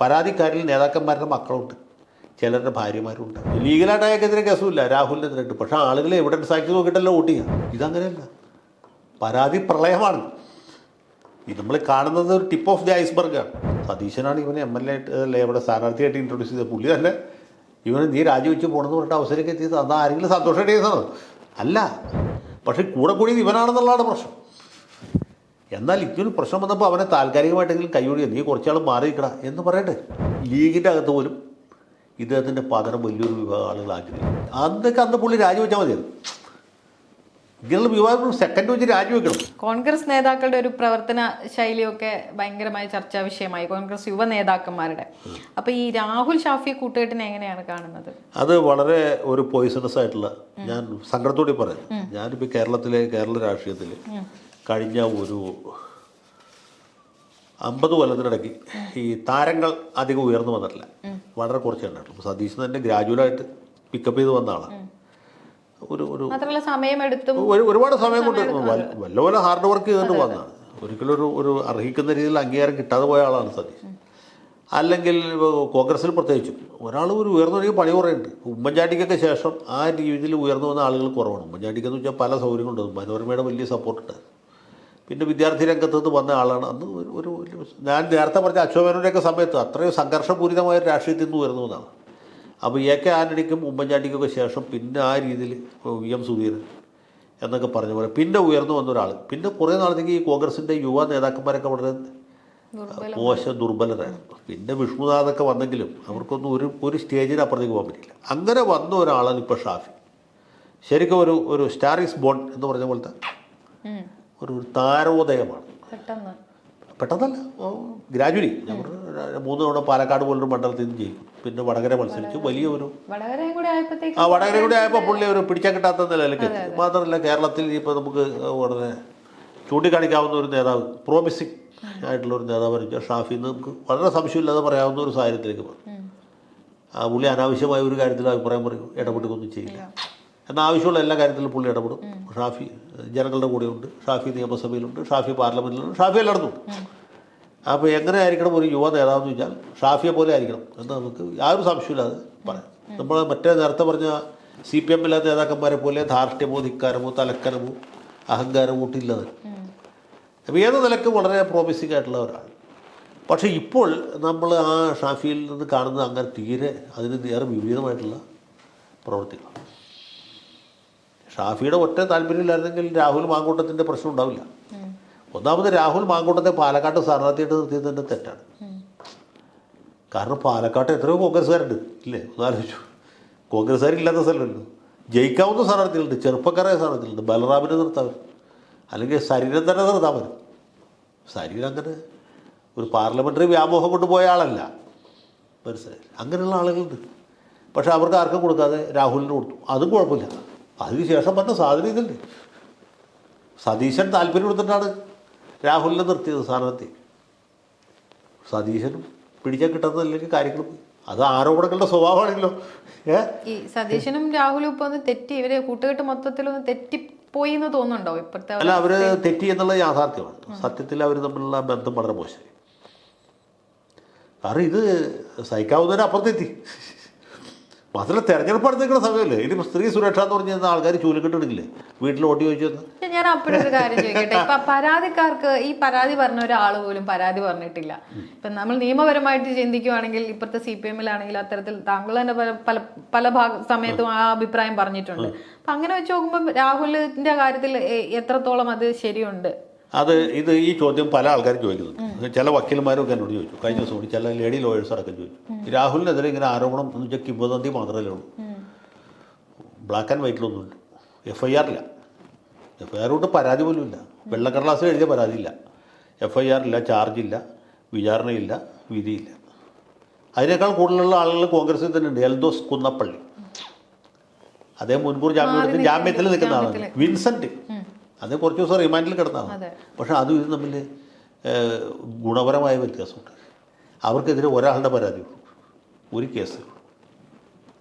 പരാതിക്കാരിൽ നേതാക്കന്മാരുടെ മക്കളുണ്ട്. ചിലരുടെ ഭാര്യമാരുണ്ട്. ലീഗലായിട്ട് അയാൾക്കെതിരെ കേസുമില്ല. രാഹുലിനെതിരായിട്ട്. പക്ഷേ ആളുകൾ എവിഡൻസ് ആക്കി നോക്കിയിട്ടല്ല വോട്ട് ചെയ്യുക ഇതങ്ങനെയല്ല. പരാതി പ്രളയമാണ്. ഇത് നമ്മൾ കാണുന്നത് ഒരു ടിപ്പ് ഓഫ് ദി ഐസ്ബർഗാണ്. സതീശനാണ് ഇവനെ എം എൽ എ ആയിട്ട് അല്ലെ ഇവിടെ സ്ഥാനാർത്ഥിയായിട്ട് ഇൻട്രൊഡ്യൂസ് ചെയ്ത പുള്ളി തന്നെ ഇവന് നീ രാജിവെച്ച് പോകണമെന്ന് പറഞ്ഞിട്ട് അവസരമൊക്കെ എത്തിയത് അത് ആരെങ്കിലും സന്തോഷമായിട്ട് ചെയ്യുന്നതാണ് അല്ല. പക്ഷേ കൂടെ കൂടിയത് ഇവനാണെന്നുള്ളതാണ് പ്രശ്നം. എന്നാൽ ഇങ്ങനൊരു പ്രശ്നം വന്നപ്പോൾ അവനെ താൽക്കാലികമായിട്ടെങ്കിലും കൈയൊഴിയ. നീ കുറച്ചാൾ മാറി നിൽക്കടാ എന്ന് പറയട്ടെ. ലീഗിന്റെ അകത്ത് പോലും ഇദ്ദേഹത്തിന്റെ പകരം വലിയൊരു വിഭാഗം ആളുകൾ ആഗ്രഹിക്കും അന്നൊക്കെ അന്ന് പുള്ളി രാജിവെച്ചാൽ മതിയായിരുന്നു. ഇങ്ങനെയുള്ള വിവാദം സെക്കൻഡ് വെച്ച് രാജിവെക്കണം കോൺഗ്രസ് നേതാക്കളുടെ ഒരു പ്രവർത്തന ശൈലിയൊക്കെ ഭയങ്കരമായ ചർച്ചാ വിഷയമായി. കോൺഗ്രസ് യുവ നേതാക്കന്മാരുടെ. അപ്പൊ ഈ രാഹുൽ ഷാഫി കൂട്ടുകെട്ടിനെ എങ്ങനെയാണ് കാണുന്നത്? അത് വളരെ ഒരു പോയിസണസ് ആയിട്ടുള്ള ഞാൻ സങ്കടത്തോടെ പറയാം. ഞാനിപ്പോൾ കേരളത്തിലെ കേരള രാഷ്ട്രീയത്തിൽ കഴിഞ്ഞ ഒരു അമ്പത് കൊല്ലത്തിനിടയ്ക്ക് ഈ താരങ്ങൾ അധികം ഉയർന്നു വന്നിട്ടില്ല. വളരെ കുറച്ച് കണ്ടിട്ടുള്ളൂ. സതീശൻ തന്നെ ഗ്രാജുവലായിട്ട് പിക്കപ്പ് ചെയ്ത് വന്ന ആളാണ് ഒരു ഒരു ഒരുപാട് സമയം കൊണ്ട് വല്ല- വല്ലപോലെ ഹാർഡ് വർക്ക് ചെയ്തിട്ട് വന്നതാണ്. ഒരിക്കലും ഒരു ഒരു അർഹിക്കുന്ന രീതിയിൽ അംഗീകാരം കിട്ടാതെ പോയ ആളാണ് സതീഷ് അല്ലെങ്കിൽ കോൺഗ്രസിൽ പ്രത്യേകിച്ചും ഒരാൾ ഒരു ഉയർന്നു പണി കുറയുണ്ട്. ഉമ്മൻചാണ്ടിക്കൊക്കെ ശേഷം ആ രീതിയിൽ ഉയർന്നു വന്ന ആളുകൾ കുറവാണ്. ഉമ്മൻചാണ്ടിക്കെന്ന് വെച്ചാൽ പല സൗകര്യങ്ങളുണ്ട്. മനോരമയുടെ വലിയ സപ്പോർട്ടുണ്ട് പിന്നെ വിദ്യാർത്ഥി രംഗത്ത് നിന്ന് വന്ന ആളാണ്. അന്ന് ഒരു ഒരു ഞാൻ നേരത്തെ പറഞ്ഞ അശോകനുടെയൊക്കെ സമയത്ത് അത്രയും സംഘർഷപൂരിതമായ ഒരു രാഷ്ട്രീയത്തിൽ നിന്ന് വരുന്നു എന്നാണ്. അപ്പോൾ എ കെ ആന്റണിക്കും ഉമ്മൻചാണ്ടിക്കൊക്കെ ശേഷം പിന്നെ ആ രീതിയിൽ വി എം സുധീരൻ എന്നൊക്കെ പറഞ്ഞ പോലെ പിന്നെ ഉയർന്നു വന്ന ഒരാൾ. പിന്നെ കുറേ നാളത്തേക്ക് ഈ കോൺഗ്രസിന്റെ യുവ നേതാക്കന്മാരൊക്കെ വളരെ മോശം ദുർബലരായിരുന്നു. പിന്നെ വിഷ്ണുനാഥൊക്കെ വന്നെങ്കിലും അവർക്കൊന്നും ഒരു ഒരു സ്റ്റേജിന് അപ്പുറത്തേക്ക് പോകാൻ പറ്റില്ല. അങ്ങനെ വന്ന ഒരാളാണ് ഇപ്പോൾ ഷാഫി. ശരിക്കും ഒരു ഒരു സ്റ്റാറിസ് ബോൺ എന്ന് പറഞ്ഞ പോലത്തെ ഒരു ഒരു താരോദയമാണ്. പെട്ടെന്ന്. പെട്ടെന്നല്ല. ഗ്രാജുവലി. ഞാൻ മൂന്ന് തവണ പാലക്കാട് പോലൊരു മണ്ഡലത്തിൽ നിന്ന് ചെയ്യും പിന്നെ വടകര മത്സരിച്ചു വലിയ ഒരു ആ വടകര കൂടി ആയപ്പോൾ പുള്ളി ഒരു പിടിച്ചാൽ കിട്ടാത്ത നിലയിലേക്ക് മാത്രമല്ല കേരളത്തിൽ ഇപ്പോൾ നമുക്ക് വളരെ ചൂണ്ടിക്കാണിക്കാവുന്ന ഒരു നേതാവ് പ്രോമിസിങ് ആയിട്ടുള്ള ഒരു നേതാവ് വെച്ചാൽ ഷാഫി എന്ന് നമുക്ക് വളരെ സംശയമില്ലാതെ പറയാവുന്ന ഒരു സാഹചര്യത്തിലേക്ക് പോകും. ആ പുള്ളി അനാവശ്യമായ ഒരു കാര്യത്തിൽ അഭിപ്രായം പറയും. ഇടപെടുകയൊന്നും ചെയ്യില്ല. എന്നാൽ ആവശ്യമുള്ള എല്ലാ കാര്യത്തിലും പുള്ളി ഇടപെടും. ഷാഫി ജനങ്ങളുടെ കൂടെയുണ്ട്. ഷാഫി നിയമസഭയിലുണ്ട്. ഷാഫി പാർലമെന്റിലുണ്ട് ഷാഫി എല്ലായിടത്തും. അപ്പോൾ എങ്ങനെ ആയിരിക്കണം ഒരു യുവ നേതാവ് എന്ന് ചോദിച്ചാൽ ഷാഫിയെ പോലെ ആയിരിക്കണം എന്ന് നമുക്ക് യാതൊരു സംശയമില്ലാതെ പറയാം. നമ്മൾ മറ്റേ നേരത്തെ പറഞ്ഞ സി പി എമ്മിലെ നേതാക്കന്മാരെ പോലെ ധാർഷ്ട്യമോ ധിക്കാരമോ തലക്കനമോ അഹങ്കാരമോ ഒട്ടില്ലാതെ അപ്പോൾ ഏത് നിലക്കും വളരെ പ്രോമിസിംഗ് ആയിട്ടുള്ള ഒരാൾ പക്ഷേ ഇപ്പോൾ നമ്മൾ ആ ഷാഫിയിൽ നിന്ന് കാണുന്നത് അങ്ങനെ തീരെ അതിന് നേരെ വിപരീതമായിട്ടുള്ള പ്രവൃത്തികളാണ്. ഷാഫിയുടെ ഒറ്റ താല്പര്യമില്ലായിരുന്നെങ്കിൽ രാഹുൽ മാങ്കൂട്ടത്തിന്റെ പ്രശ്നം ഉണ്ടാവില്ല. ഒന്നാമത് രാഹുൽ മാങ്കൂട്ടത്തെ പാലക്കാട്ട് സ്ഥാനാർത്ഥിയായിട്ട് നിർത്തിയതിന്റെ തെറ്റാണ്. കാരണം പാലക്കാട്ട് എത്രയോ കോൺഗ്രസ്സുകാരുണ്ട് ഇല്ലേ? ഒന്നാലോചിച്ചു കോൺഗ്രസ്സുകാരില്ലാത്ത സ്ഥലമല്ലോ ജയിക്കാവുന്ന സ്ഥാനാർത്ഥികളുണ്ട് ചെറുപ്പക്കാരായ സ്ഥാനാർത്ഥികളുണ്ട്. ബലറാമിനെ നിർത്താൻ. അല്ലെങ്കിൽ ശരീരം തന്നെ നിർത്താൻ വരും ശരീരം അങ്ങനെ ഒരു പാർലമെന്ററി വ്യാമോഹം കൊണ്ട് പോയ ആളല്ല. മനസ്സിലായി? അങ്ങനെയുള്ള ആളുകളുണ്ട്. പക്ഷേ അവർക്ക് ആർക്കും കൊടുക്കാതെ രാഹുലിന് കൊടുത്തു. അതും കുഴപ്പമില്ല. അതിനുശേഷം പറഞ്ഞ സാധനം ഇതല്ലേ? സതീശൻ താല്പര്യം കൊടുത്തിട്ടാണ് രാഹുലിനെ നിർത്തിയത് സ്ഥാനാർത്ഥി. സതീശനും പിടിച്ചാൽ കിട്ടുന്നതിലേക്ക് കാര്യങ്ങൾ അത് ആരോപണങ്ങളുടെ സ്വഭാവമാണല്ലോ. ഈ സതീശനും രാഹുലും ഇപ്പൊ ഒന്ന് തെറ്റി ഇവരെ കൂട്ടുകെട്ട് മൊത്തത്തിൽ ഒന്ന് തെറ്റി പോയി എന്ന് തോന്നുന്നുണ്ടോ ഇപ്പോഴത്തെ അല്ല അവർ തെറ്റി എന്നുള്ളത് യാഥാർത്ഥ്യമാണ്. സത്യത്തിൽ അവർ തമ്മിലുള്ള ബന്ധം വളരെ മോശമായി. കാരണം ഇത് സഹിക്കാവുന്നതിന് അപ്പുറത്തെത്തി മാത്രമല്ല തെരഞ്ഞെടുപ്പ് അടുത്ത് നിൽക്കുന്ന സമയമല്ലേ? ഇനി സ്ത്രീ സുരക്ഷ എന്ന് പറഞ്ഞ ആൾക്കാർ ചൂലിക്കെട്ടിടില്ലേ വീട്ടിൽ ഓട്ടി ചോദിച്ചു ഞാൻ അപ്പോഴൊരു കാര്യം ചോദിക്കട്ടെ. ഇപ്പൊ പരാതിക്കാർക്ക് ഈ പരാതി പറഞ്ഞ ഒരാൾ പോലും പരാതി പറഞ്ഞിട്ടില്ല. ഇപ്പൊ നമ്മൾ നിയമപരമായിട്ട് ചിന്തിക്കുവാണെങ്കിൽ ഇപ്പോഴത്തെ സി പി എമ്മിലാണെങ്കിൽ അത്തരത്തിൽ താങ്കൾ തന്നെ പല പല പല ഭാഗ സമയത്തും ആ അഭിപ്രായം പറഞ്ഞിട്ടുണ്ട്. അപ്പൊ അങ്ങനെ വെച്ച് നോക്കുമ്പോൾ രാഹുലിന്റെ കാര്യത്തിൽ എത്രത്തോളം അത് ശരിയുണ്ട്? അത് ഇത് ഈ ചോദ്യം പല ആൾക്കാർ ചോദിക്കുന്നുണ്ട്. ചില വക്കീലന്മാരും ഒക്കെ എന്നോട് ചോദിച്ചു. കഴിഞ്ഞ ദിവസം കൂടി ചില ലേഡി ലോയേഴ്സ് അടക്കം ചോദിച്ചു രാഹുലിനെതിരെ ഇങ്ങനെ ആരോപണം എന്ന് വെച്ചാൽ കിംവദന്തി മാത്രമല്ലേ ഉള്ളൂ. ബ്ലാക്ക് ആൻഡ് വൈറ്റിലൊന്നുമില്ല എഫ് ഐ ആറില്ല എഫ് ഐ ആർ കൊണ്ട് പരാതി പോലും ഇല്ല. വെള്ളക്കടലാസ് എഴുതിയ പരാതിയില്ല എഫ് ഐ ആറില്ല ചാർജില്ല വിചാരണയില്ല വിധിയില്ല. അതിനേക്കാൾ കൂടുതലുള്ള ആളുകൾ കോൺഗ്രസിൽ തന്നെ ഉണ്ട്. എൽദോസ് കുന്നപ്പള്ളി. അദ്ദേഹം മുൻകൂർ ജാമ്യം എടുത്ത് ജാമ്യത്തിൽ നിൽക്കുന്ന ആളാണ്. വിൻസെന്റ്. അത് കുറച്ച് ദിവസം റിമാൻഡിൽ കിടന്നതാണ്. അതെ. പക്ഷെ അതും ഇത് തമ്മിൽ ഗുണപരമായ വ്യത്യാസമുണ്ട്. അവർക്കെതിരെ ഒരാളുടെ പരാതി ഉള്ളൂ. ഒരു കേസ്.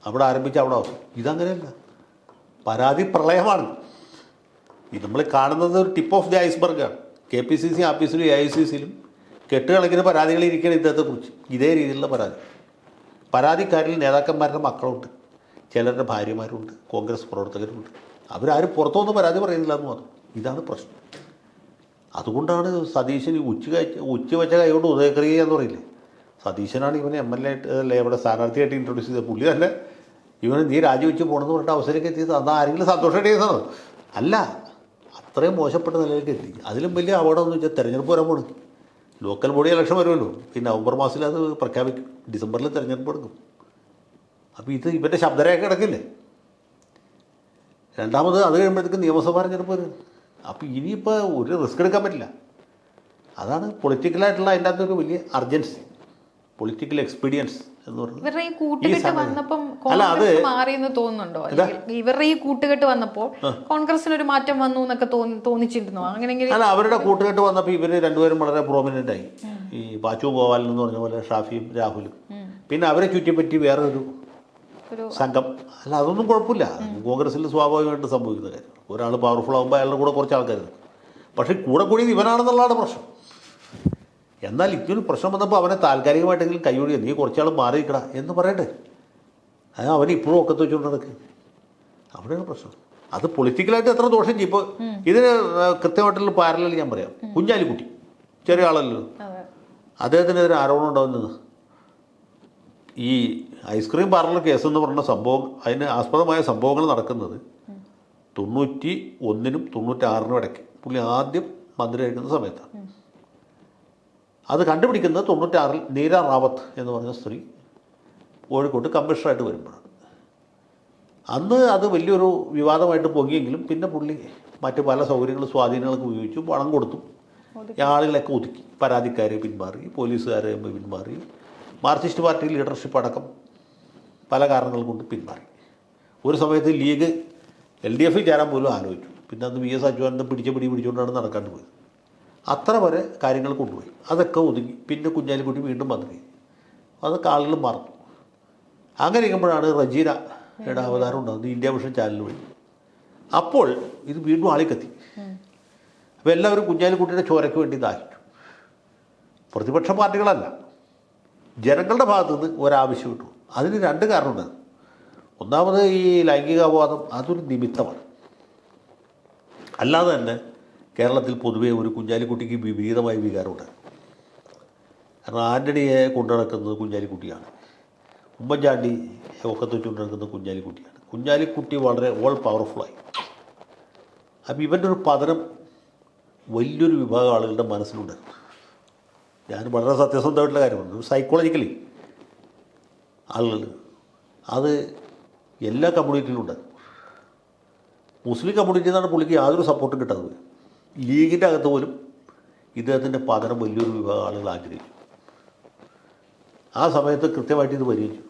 അവിടെ ആരംഭിച്ച അവിടെ അവസാനം. ഇതങ്ങനെയല്ല. പരാതി പ്രളയമാണ്. ഇത് നമ്മൾ കാണുന്നത് ഒരു ടിപ്പ് ഓഫ് ദി ഐസ്ബർഗാണ്. കെ പി സി സി ആഫീസിലും എ ഐ സി സിയിലും കെട്ടുകണക്കിന് പരാതികൾ ഇരിക്കണം ഇദ്ദേഹത്തെക്കുറിച്ച്. ഇതേ രീതിയിലുള്ള പരാതി. പരാതിക്കാരിൽ നേതാക്കന്മാരുടെ മക്കളുണ്ട്. ചിലരുടെ ഭാര്യമാരുണ്ട്. കോൺഗ്രസ് പ്രവർത്തകരുണ്ട് അവരാരും പുറത്തുനിന്ന് പരാതി പറയുന്നില്ല എന്ന് മാത്രം. ഇതാണ് പ്രശ്നം. അതുകൊണ്ടാണ് സതീശൻ ഉച്ച ഉച്ച വെച്ച കൈകൊണ്ട് ഉദയക്രിയ എന്ന് പറയില്ലേ? സതീശനാണ് ഇവനെ എം എൽ എ ആയിട്ട് അല്ലെ ഇവിടെ സ്ഥാനാർത്ഥിയായിട്ട് ഇൻട്രൊഡ്യൂസ് ചെയ്തത്. പുള്ളി തന്നെ ഇവന് നീ രാജിവെച്ച് പോകണമെന്ന് പറഞ്ഞിട്ട് അവസരമൊക്കെ എത്തിയത് അന്ന് ആരെങ്കിലും സന്തോഷമായിട്ട് ചെയ്തതാണ് അല്ല അത്രയും മോശപ്പെട്ട നിലയിലേക്ക് എത്തി. അതിലും വലിയ അപകടം എന്ന് വെച്ചാൽ തിരഞ്ഞെടുപ്പ് വരാൻ പോണ്. ലോക്കൽ ബോഡി ഇലക്ഷൻ വരുമല്ലോ. ഈ നവംബർ മാസത്തിൽ അത് പ്രഖ്യാപിക്കും. ഡിസംബറിൽ തിരഞ്ഞെടുപ്പ് എടുക്കും. അപ്പോൾ ഇത് ഇവന്റെ ശബ്ദരേഖ കിടക്കില്ലേ? രണ്ടാമത് അത് കഴിയുമ്പോഴത്തേക്ക് നിയമസഭാ തെരഞ്ഞെടുപ്പ് വരും. അപ്പോൾ ഇനിയിപ്പോൾ ഒരു റിസ്ക് എടുക്കാൻ പറ്റില്ല. അതാണ് പൊളിറ്റിക്കലായിട്ടുള്ള അതിന്റെ അകത്തൊരു വലിയ അർജൻസി പൊളിറ്റിക്കൽ എക്സ്പീരിയൻസ് എന്ന് ഇവരുടെ ഈ കൂട്ടുകെട്ട് വന്നപ്പം കോൺഗ്രസ് മാറിയെന്ന് തോന്നുന്നുണ്ടോ? ഇവരുടെ ഈ കൂട്ടുകെട്ട് വന്നപ്പോൾ കോൺഗ്രസിന് ഒരു മാറ്റം വന്നു എന്നൊക്കെ തോന്നിച്ചിരുന്നു? അങ്ങനെയെങ്കിൽ അല്ല അവരുടെ കൂട്ടുകെട്ട് വന്നപ്പോൾ ഇവർ രണ്ടുപേരും വളരെ പ്രോമിനന്റ് ആയി. ഈ പാച്ചു ഗോപാലൻ എന്ന് പറഞ്ഞ പോലെ ഷാഫിയും രാഹുലും. പിന്നെ അവരെ ചുറ്റിപ്പറ്റി വേറെ ഒരു ഒരു സംഘം. അല്ല അതൊന്നും കുഴപ്പമില്ല. കോൺഗ്രസ്സിൽ സ്വാഭാവികമായിട്ട് സംഭവിക്കുന്ന കാര്യം. ഒരാൾ പവർഫുൾ ആകുമ്പോൾ അയാളുടെ കൂടെ കുറച്ച് ആൾക്കാർ പക്ഷേ കൂടെ കൂടിയത് ഇവനാണെന്നുള്ളതാണ് പ്രശ്നം. എന്നാൽ ഇങ്ങനൊരു പ്രശ്നം വന്നപ്പോൾ അവനെ താൽക്കാലികമായിട്ടെങ്കിലും കൈയൊഴിയ. നീ കുറച്ചാൾ മാറി നിൽക്കടാ എന്ന് പറയട്ടെ. അത് അവൻ ഇപ്പോഴും ഒക്കെ വെച്ചുകൊണ്ട് നടക്കുക അവിടെയാണ് പ്രശ്നം. അത് പൊളിറ്റിക്കലായിട്ട് എത്ര ദോഷം ചെയ്യും. ഇപ്പോൾ ഇതിന് കൃത്യമായിട്ടുള്ള പാരലൽ ഞാൻ പറയാം. കുഞ്ഞാലിക്കുട്ടി. ചെറിയ ആളല്ലോ. അദ്ദേഹത്തിനെതിരെ ആരോപണം ഉണ്ടാകുന്നത് ഈ ഐസ്ക്രീം പാർലർ കേസ് എന്ന് പറഞ്ഞ സംഭവം അതിന് ആസ്പദമായ സംഭവങ്ങൾ നടക്കുന്നത് തൊണ്ണൂറ്റി ഒന്നിനും തൊണ്ണൂറ്റാറിനും ഇടയ്ക്ക്. പുള്ളി ആദ്യം മന്ത്രിയായിരിക്കുന്ന സമയത്താണ് അത് കണ്ടുപിടിക്കുന്നത് തൊണ്ണൂറ്റാറിൽ നീര റാവത്ത് എന്ന് പറഞ്ഞ സ്ത്രീ കോഴിക്കോട്ട് കമ്മീഷണറായിട്ട് വരുമ്പോഴാണ്. അന്ന് അത് വലിയൊരു വിവാദമായിട്ട് പൊങ്ങിയെങ്കിലും പിന്നെ പുള്ളി മറ്റ് പല സൗകര്യങ്ങളും സ്വാധീനങ്ങളൊക്കെ ഉപയോഗിച്ചു പണം കൊടുത്തു. ആളുകളൊക്കെ ഒതുക്കി. പരാതിക്കാരെ പിന്മാറി പോലീസുകാരെ പിന്മാറി മാർക്സിസ്റ്റ് പാർട്ടി ലീഡർഷിപ്പ് അടക്കം പല കാരണങ്ങൾ കൊണ്ട് പിന്മാറി. ഒരു സമയത്ത് ലീഗ് എൽ ഡി എഫിൽ ചേരാൻ പോലും ആലോചിച്ചു. പിന്നെ അന്ന് വി എസ് അച്യുതാനന്ദൻ പിടിച്ച പിടി പിടിച്ചുകൊണ്ടാണ് നടക്കാണ്ട് പോയത്. അത്ര വരെ കാര്യങ്ങൾ കൊണ്ടുപോയി. അതൊക്കെ ഒതുങ്ങി. പിന്നെ കുഞ്ഞാലിക്കുട്ടി വീണ്ടും വന്നു അതൊക്കെ ആളുകൾ മറന്നു. അങ്ങനെ ഇരിക്കുമ്പോഴാണ് റജീനയുടെ അവതാരം ഉണ്ടാകുന്നത് ഇന്ത്യ വിഷൻ ചാനൽ വഴി. അപ്പോൾ ഇത് വീണ്ടും ആളിക്കത്തി. അപ്പോൾ എല്ലാവരും കുഞ്ഞാലിക്കുട്ടിയുടെ ചോരയ്ക്ക് വേണ്ടി ദാഹിച്ചു. പ്രതിപക്ഷ പാർട്ടികളല്ല. ജനങ്ങളുടെ ഭാഗത്തു നിന്ന് ഒരാവശ്യം കിട്ടും. അതിന് രണ്ട് കാരണമുണ്ട്. ഒന്നാമത് ഈ ലൈംഗികാപവാദം അതൊരു നിമിത്തമാണ്. അല്ലാതെ തന്നെ കേരളത്തിൽ പൊതുവേ ഒരു കുഞ്ഞാലിക്കുട്ടിക്ക് വിപരീതമായ വികാരമുണ്ട്. കാരണം ആന്റണിയെ കൊണ്ടു നടക്കുന്നത് കുഞ്ഞാലിക്കുട്ടിയാണ്. ഉമ്മൻചാണ്ടി ഒക്കത്ത് വെച്ചുകൊണ്ട് നടക്കുന്നത് കുഞ്ഞാലിക്കുട്ടിയാണ്. കുഞ്ഞാലിക്കുട്ടി വളരെ ഓൾ പവർഫുള്ളായി അപ്പോൾ ഇവന്റെ ഒരു പതനം വലിയൊരു വിഭാഗം ആളുകളുടെ മനസ്സിലുണ്ട്. ഞാൻ വളരെ സത്യസന്ധമായിട്ടുള്ള കാര്യമാണ്. സൈക്കോളജിക്കലി ആളുകൾ. അത് എല്ലാ കമ്മ്യൂണിറ്റിയിലും ഉണ്ട്. മുസ്ലിം കമ്മ്യൂണിറ്റിയിൽ നിന്നാണ് പുള്ളിക്ക് യാതൊരു സപ്പോർട്ടും കിട്ടാത്തത്. ലീഗിന്റെ അകത്ത് പോലും ഇദ്ദേഹത്തിന്റെ പതനം വലിയൊരു വിഭാഗം ആളുകൾ ആഗ്രഹിച്ചു ആ സമയത്ത് കൃത്യമായിട്ട് ഇത് പരിഹരിച്ചു.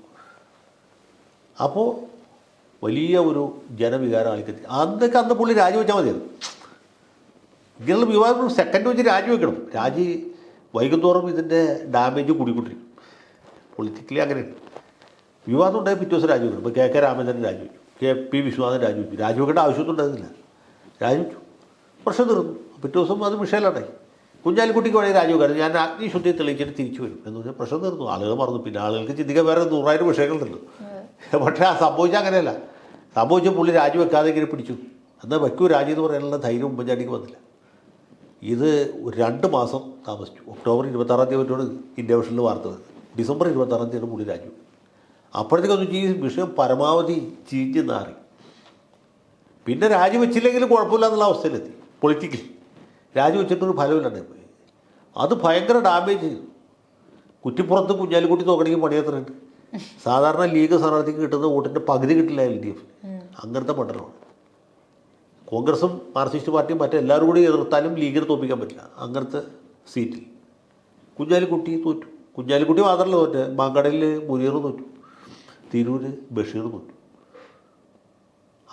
അപ്പോൾ വലിയ ഒരു ജനവികാരം ആൾക്കെത്തി അന്നൊക്കെ അന്ന് പുള്ളി രാജിവെച്ചാൽ മതിയായിരുന്നു. ഇങ്ങനെയുള്ള വിവാദം സെക്കൻഡ് വെച്ച് രാജിവെക്കണം. രാജി വൈകുന്നോറും ഇതിന്റെ ഡാമേജ് കൂടിക്കൊണ്ടിരിക്കും. പൊളിറ്റിക്കലി അങ്ങനെയാണ് വിവാദം ഉണ്ടായി പിറ്റേ ദിവസം രാജിവെക്കണം ഇപ്പോൾ കെ കെ രാമചന്ദ്രൻ രാജിവെച്ചു കെ പി വിശ്വനാഥൻ രാജിവെച്ചു രാജിവെക്കേണ്ട ആവശ്യമൊന്നും ഉണ്ടായിരുന്നില്ല. രാജിവെച്ചു. പ്രശ്നം തീർന്നു. പിറ്റേ ദിവസം അത് വിഷയമുണ്ടായി കുഞ്ഞാലിക്കുട്ടിക്ക് വേണമെങ്കിൽ രാജിവെക്കാറ് ഞാൻ അഗ്നിശുദ്ധി തെളിയിച്ചിട്ട് തിരിച്ചു വരും എന്ന് പറഞ്ഞാൽ പ്രശ്നം തീർന്നു. ആളുകൾ മറന്നു. പിന്നെ ആളുകൾക്ക് ചിന്തിക്കാൻ വേറെ നൂറായിരം വിഷയങ്ങളുണ്ടല്ലോ പക്ഷേ ആ സംഭവിച്ചാൽ അങ്ങനെയല്ല. സംഭവിച്ച പുള്ളി രാജിവെക്കാതെ ഇങ്ങനെ പിടിച്ചു. എന്നാൽ വയ്ക്കൂ രാജി എന്ന് പറയാനുള്ള ധൈര്യം ഉമ്മൻചാണ്ടിക്ക് വന്നില്ല. ഇത് ഒരു രണ്ട് മാസം താമസിച്ചു. ഒക്ടോബർ ഇരുപത്താറാം തീയതി പറ്റിയാണ് ഇന്ത്യ വിഷനിൽ വാർത്ത വരുന്നത് ഡിസംബർ ഇരുപത്താറാം തീയതിയാണ് പുള്ളി രാജു അപ്പോഴത്തേക്കൊന്നും ഈ വിഷയം പരമാവധി ചീഞ്ഞ് നാറി. പിന്നെ രാജിവെച്ചില്ലെങ്കിലും കുഴപ്പമില്ല എന്നുള്ള അവസ്ഥയിലെത്തി. പൊളിറ്റിക്കലി രാജിവെച്ചിട്ടൊരു ഫലമില്ലാണ്ട് പോയി. അത് ഭയങ്കര ഡാമേജ് ചെയ്തു. കുറ്റിപ്പുറത്ത് കുഞ്ഞാലിക്കുട്ടി നോക്കണമെങ്കിൽ പണിയത്രയുണ്ട് സാധാരണ ലീഗ് സ്ഥാനാർത്ഥിക്ക് കിട്ടുന്ന വോട്ടിന്റെ പകുതി കിട്ടില്ല എൽ ഡി എഫ് അങ്ങനത്തെ മണ്ഡലമാണ്. കോൺഗ്രസും മാർക്സിസ്റ്റ് പാർട്ടിയും മറ്റെല്ലാവരും കൂടി എതിർത്താലും ലീഗിന് തോപ്പിക്കാൻ പറ്റില്ല. അങ്ങനത്തെ സീറ്റിൽ. കുഞ്ഞാലിക്കുട്ടി തോറ്റു. കുഞ്ഞാലിക്കുട്ടി മാത്രമല്ല തോറ്റ മാങ്കടയിൽ മുനീർ തോറ്റു. തിരൂര് ബഷീർ തോറ്റു.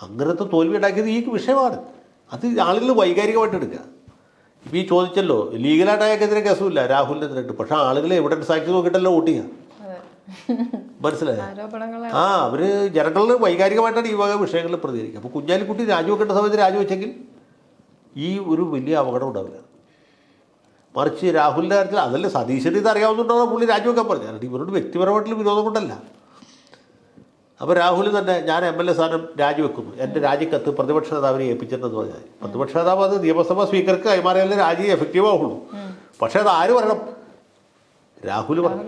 അങ്ങനത്തെ തോൽവി ഉണ്ടാക്കിയത് ഈ വിഷയമാണ്. അത് ആളുകൾ വൈകാരികമായിട്ട് എടുക്കുക. ഇപ്പോൾ ഈ ചോദിച്ചല്ലോ ലീഗലായിട്ട് അയാൾക്കെതിരെ കേസുമില്ല രാഹുലിനെതിരായിട്ട്. പക്ഷേ ആളുകൾ എവിഡൻസ് ആക്കി നോക്കിയിട്ടല്ലോ വോട്ട് ചെയ്യുക. മനസ്സിലായോ? ആരോപണങ്ങളെ ആ അവർ ജനങ്ങളിൽ വൈകാരികമായിട്ടാണ് ഈ വക വിഷയങ്ങളിൽ പ്രതികരിക്കുക. അപ്പോൾ കുഞ്ഞാലിക്കുട്ടി രാജിവെക്കേണ്ട സമയത്ത് രാജിവെച്ചെങ്കിൽ ഈ ഒരു വലിയ അപകടം ഉണ്ടാവില്ല. മറിച്ച് രാഹുലിന്റെ കാര്യത്തിൽ അതല്ല സതീശന് ഇത് അറിയാവുന്നതുകൊണ്ടാണ് പുള്ളി രാജിവെക്കാൻ പറഞ്ഞത്? കാരണം ഇവരോട് വ്യക്തിപരമായിട്ടുള്ള വിരോധം കൊണ്ടല്ല. അപ്പോൾ രാഹുൽ തന്നെ ഞാൻ എം എൽ എ സ്ഥാനം രാജിവെക്കുന്നു എന്റെ രാജിക്കത്ത് പ്രതിപക്ഷ നേതാവിനെ ഏൽപ്പിച്ചിട്ടുണ്ടെന്ന് പറഞ്ഞാൽ. പ്രതിപക്ഷ നേതാവ് അത് നിയമസഭാ സ്പീക്കർക്ക് കൈമാറിയാലേ രാജി എഫക്റ്റീവ് ആവുള്ളൂ. പക്ഷേ അത് ആര് പറയണം? രാഹുൽ പറയണം